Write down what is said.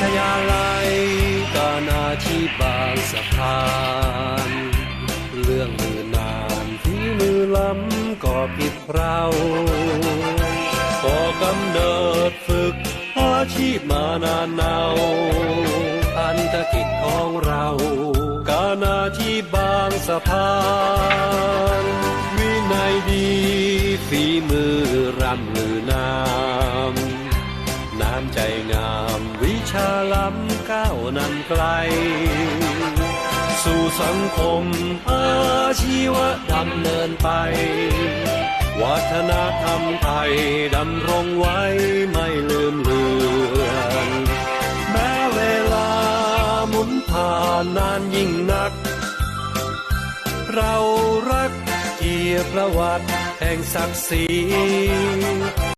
ทยาลัยการอาชีพบางสะพานเรื่องมือนามที่มือล้ำก็ผิดเราก็กำเนิดฝึกอาชีพมานานเนาอันธกิจของเราการอาชีพบางสะพานวินัยดีฝีมือรำลือนาม น้ำใจงาม วิชาล้ำก้าวนำไกล สู่สังคมอาชีวะดำเนินไป วัฒนธรรมไทยดำรงไว้ไม่ลืมเลือนแม้เวลาหมุนผ่านนานยิ่งนัก เรารักเกียรติประวัติแห่งศักดิ์ศรี